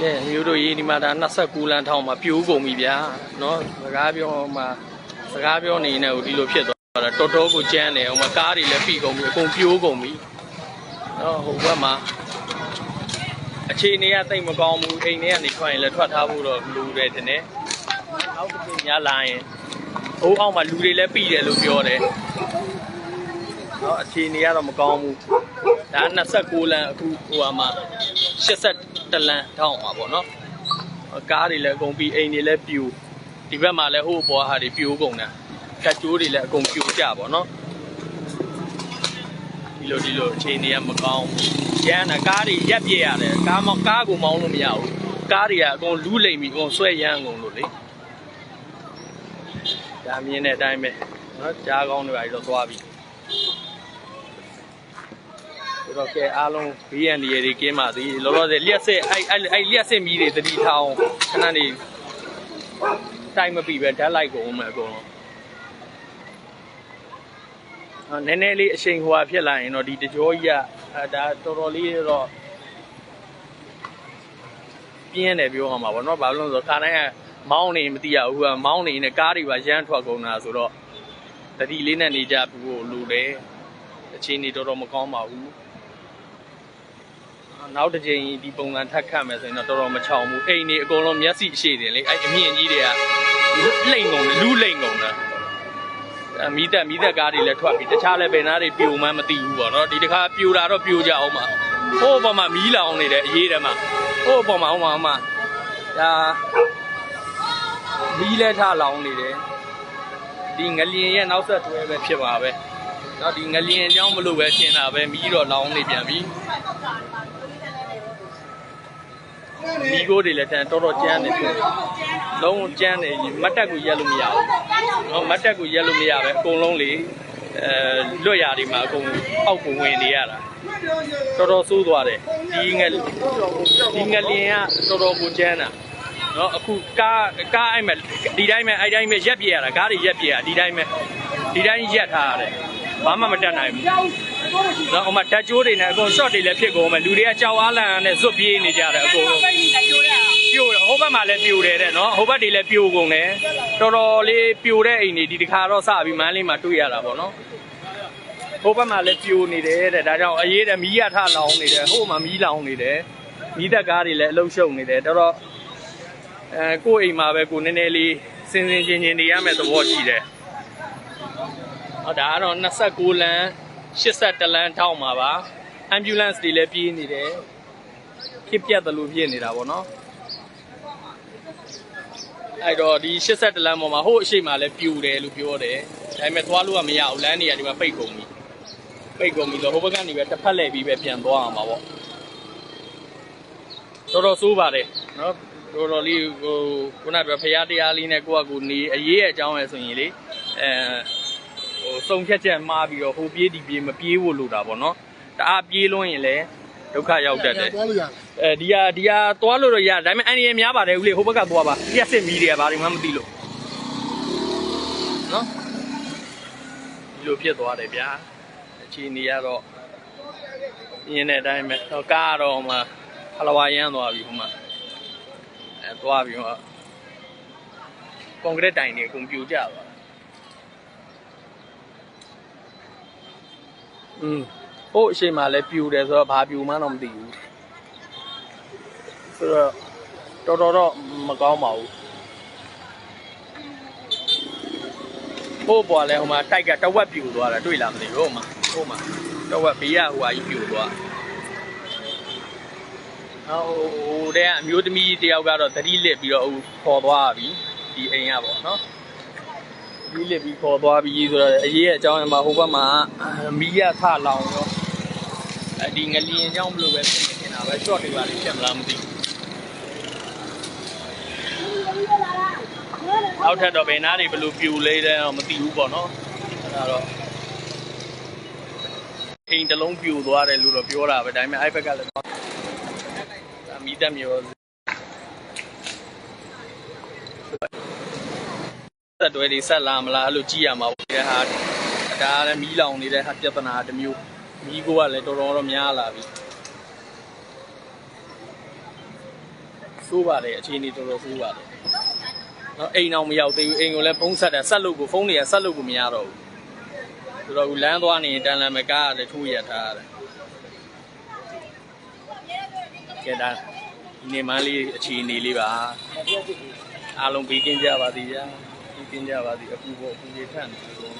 ကဲမျိုးတို့ရေးဒီမှာဒါ29လမ်းထောင်မှာပြိုးကုန်ပြီဗျာเนาะစကားပြောမှစကားပြောနေနေဟိုဒီလိုဖြစ်သွားတာတော်တော်ကိုကြမ်းတယ်ဟိုမှာကားတွေလည်းပြီကုန်ပြီအကုန်ပြိုးကုန်ပြီเนาะဟိုဘက်မှာအခြေအနေကတိတ်မကောင်းဘူးအိမ်ထဲကနေထွက်ရင်လည်းထွက်ထားဖို့တော့လူတယ်တင်တယ်နောက်တစ်ချိန်ညလာရင်ဟိုအောက်မှာလူတွေလည်းပြီတယ်လို့ပြောတယ်เนาะအခြေအနေကတော့မကောင်းဘူးဒါ29လမ်းအခုဟိုမှာ80 လမ်းထောင်မှာပေါ့နော်ကားတွေလည်းအကုန်ပြီးအိမ်တွေလည်းပြူဒီဘက်မှာလည်းဟိုဘောဟာတွေပြိုးကုန်တာကတ်ကျိုးတွေလည်းအကုန်ပြိုးကြပေါ့နော်ဒီလိုဒီလိုအခြေအနေကမကောင်းဘူးရန်တာကားတွေရက်ပြည့်ရတယ်ကားမောင်းကားကိုမောင်းလို့မရဘူးကားတွေကအကုန်လူးလိမ့်ပြီးအကုန်ဆွဲရမ်းကုန်လို့လေဒါမြင်တဲ့အတိုင်းပဲနော်ကြားကောင်းတွေပါတော့သွားပြီ တော့ကဲအားလုံးဘေးရန်ဒီတွေကင်းပါသေးလောလောဆယ်လျှက်စစ်အဲ့အဲ့အဲ့လျှက်စစ်မီးတွေတတိထောင်ခဏနေတိုင်းမပြီးပဲဓာတ်လိုက်ကုန်မယ်အကုန်လုံးအာနည်းနည်းလေးအချိန်ဟိုဟာဖြစ်လာရင်တော့ဒီတကြောကြီးကအဲဒါတော်တော်လေးတော့ပြင်းတယ်ပြောရမှာပေါ့နော်ဘာလို့လဲဆိုတော့ခါတိုင်းကမောင်းနေမသိရဘူးကမောင်းနေနဲ့ကားတွေပါရမ်းထွက်ကုန်တာဆိုတော့တတိလေးနဲ့နေကြဘူးလို့လူတယ်အချိန်နေတော်တော်မကောင်းပါဘူး နောက်တစ်ချိန်ဒီပုံစံထပ်ခတ်မယ်ဆိုရင်တော့တော်တော်မချောင်ဘူးအိမ်နေအကုန်လုံးမျက်စိရှိတယ်လေအဲ့အမြင့်ကြီးတွေကလိမ့်ကုန်တယ်လူးလိမ့်ကုန်တာအမီးသက်မီးသက်ကားတွေလည်းထွက်ပြီးတခြားလည်းဘယ်နာတွေပြိုမှန်းမသိဘူးပေါ့နော်ဒီတစ်ခါပြိုတာတော့ပြိုကြအောင်ပါဟိုးပေါ်မှာမီးလောင်နေတယ်အရေးတယ်မှာဟိုးပေါ်မှာဟိုမှာဟိုမှာဒါမီးလည်းထလောင်နေတယ်ဒီငလျင်ရဲ့နောက်ဆက်တွဲပဲဖြစ်ပါပဲတော့ဒီငလျင်အကြောင်းမလို့ပဲရှင်းတာပဲမီးတော့လောင်နေပြန်ပြီ မီကိုတွေလည်းတန်တော်တော်ကျန်းနေပြီလုံးဝကျန်းနေမတ်တက်ကိုရက်လို့မရဘူးเนาะမတ်တက်ကိုရက်လို့မရပဲအကုန်လုံးလေအဲလွတ်ရာတွေမှာအကုန်အောက်ကိုဝင်နေရတာတော်တော်ဆိုးသွားတယ်ဒီငယ်ဒီငယ်လင်းကတော်တော်ကိုကျန်းတာเนาะအခုကားကားအဲ့မဲ့ဒီတိုင်းမဲ့အဲ့တိုင်းမဲ့ရက်ပြေးရတာကားတွေရက်ပြေးရဒီတိုင်းမဲ့ဒီတိုင်းရက်ထားရတယ်ဘာမှမတက်နိုင်ဘူး နော်ဟိုမှာဓာတ်ကြိုးတွေနဲ့အကုန် short တွေလည်းဖြစ်ကုန်မယ်လူတွေကကြောက်အားလန့်နဲ့ဇွတ်ပြေးနေကြတယ်အကုန်လုံးပြိုတယ်ဟိုဘက်မှာလည်းပြိုတယ်တဲ့နော်ဟိုဘက်တွေလည်းပြိုကုန်တယ်တော်တော်လေးပြိုတဲ့အိမ်တွေဒီတစ်ခါတော့စပြီးမန်းလေးမှာတွေ့ရတာပေါ့နော်ဟိုဘက်မှာလည်းပြိုနေတယ်တဲ့ဒါကြောင့်အရေးတဲ့မီးရထလောင်နေတယ်ဟိုမှာမီးလောင်နေတယ်မီးသက်ကားတွေလည်းအလုံးရှုံနေတယ်တော်တော်အဲကိုယ့်အိမ်မှာပဲကိုနည်းနည်းလေးစင်စင်ချင်းချင်းနေရမယ်သဘောရှိတယ်ဟောဒါကတော့29လမ်း 81လမ်းထောက်မှာပါ ambulance တွေလည်းပြေးနေတယ်ဖြစ်ပြတ်တယ်လို့ဖြစ်နေတာပေါ့နော်အဲ့တော့ဒီ81လမ်းပေါ်မှာဟိုအရှိမလည်းပြူတယ်လို့ပြောတယ်ဒါပေမဲ့သွားလို့ကမရဘူးလမ်းတွေကဒီမှာပိတ်ကုန်ပြီပိတ်ကုန်ပြီဆိုဟိုဘက်ကနေပဲတစ်ဖက်လှည့်ပြီးပဲပြန်သွားအောင်ပါပေါ့တော်တော်ဆိုးပါတယ်နော်တော်တော်လေးဟိုခုနကပြောဖရားတရားလေးနဲ့ကိုယ့်အကူနေအရေးရဲ့အကြောင်းရယ်ဆိုရင်လေအဲ ဟိုစုံဖြတ်ချက်မှားပြီးတော့ဟိုပြေးဒီပြေးမပြေးဖို့လိုတာပေါ့နော်တအားပြေးလွန်းရင်လည်းဒုက္ခရောက်တတ်တယ်သွားလို့ရတယ်အဲဒီဟာဒီဟာသွားလို့တော့ရဒါပေမဲ့အန်ရီများပါတယ်ဦးလေးဟိုဘက်ကသွားပါပြက်စစ်မီးတွေကဘာတွေမှမသိလို့နော်ဒီလိုဖြစ်သွားတယ်ဗျာအခြေအနေကတော့ရင်းတဲ့အတိုင်းပဲတော့ကားကတော့မှဖလဝါရမ်းသွားပြီဟိုမှာအဲသွားပြီဟိုကွန်ကရစ်တိုင်တွေအကုန်ပြိုကျသွား อืมဟိုအရှိမလည်းပြူတယ်ဆိုတော့ဘာပြူမှန်းတော့မသိဘူးဆိုတော့တော်တော်တော့မကောင်းပါဘူးဟိုပေါ်လဲဟိုမှာတိုက်ကတဝက်ပြူသွားတာတွေ့လားမသိဘူးဟိုမှာဟိုမှာတဝက်ဘေးကဟိုဟာကြီးပြူသွားဟိုဟိုတဲ့အမျိုးသမီးတယောက်ကတော့သတိလစ်ပြီးတော့ဟိုခေါ်သွားပြီဒီအိမ်ကပေါ့နော် မီးလစ်ပြီးခေါ်သွားပြီးဆိုတော့အရေးအကြောင်းအမှာဟိုဘက်မှာမီးရထလောင်ရောအဲဒီငလျင်အကြောင်းမလို့ပဲဖြစ်နေနေတာပဲ short တွေပါလိဖြစ်မလားမသိဘူးနောက်ထပ်တော့ဘယ်နားတွေဘယ်လိုပြူလဲတဲ့တော့မသိဘူးပေါ့နော်အဲ့ဒါတော့အိမ်တစ်လုံးပြူသွားတယ်လို့တော့ပြောတာပဲဒါပေမဲ့အဲ့ဘက်ကလည်းဒါမီးတက်မျိုး ဆက်တွဲတွေဆက်လာမလားအဲ့လိုကြည့်ရမှာပေါ့ဒီဟာဒါလည်းမီးလောင်နေတဲ့ဟာပြဿနာတစ်မျိုးမီးကိုကလည်းတော်တော်တော့များလာပြီစိုးပါတယ်အခြေအနေတော်တော်ဆိုးပါတယ်နော်အိမ်အောင်မရောက်သေးဘူးအိမ်ကိုလည်းဖုန်းဆက်တယ်ဆက်လို့ကိုဖုန်းတွေကဆက်လို့ကိုမရတော့ဘူးဆိုတော့လမ်းသွားနေတန်လန်မကားရတယ်ထိုးရထားရတယ်ကဲဒါဒီနေမန်းလေးအခြေအနေလေးပါအားလုံးပြီးကင်းကြပါသည်ဗျာ ပြီးကင်းကြပါသည်အခုပေါ့အခုကြီးထန့်နေလို့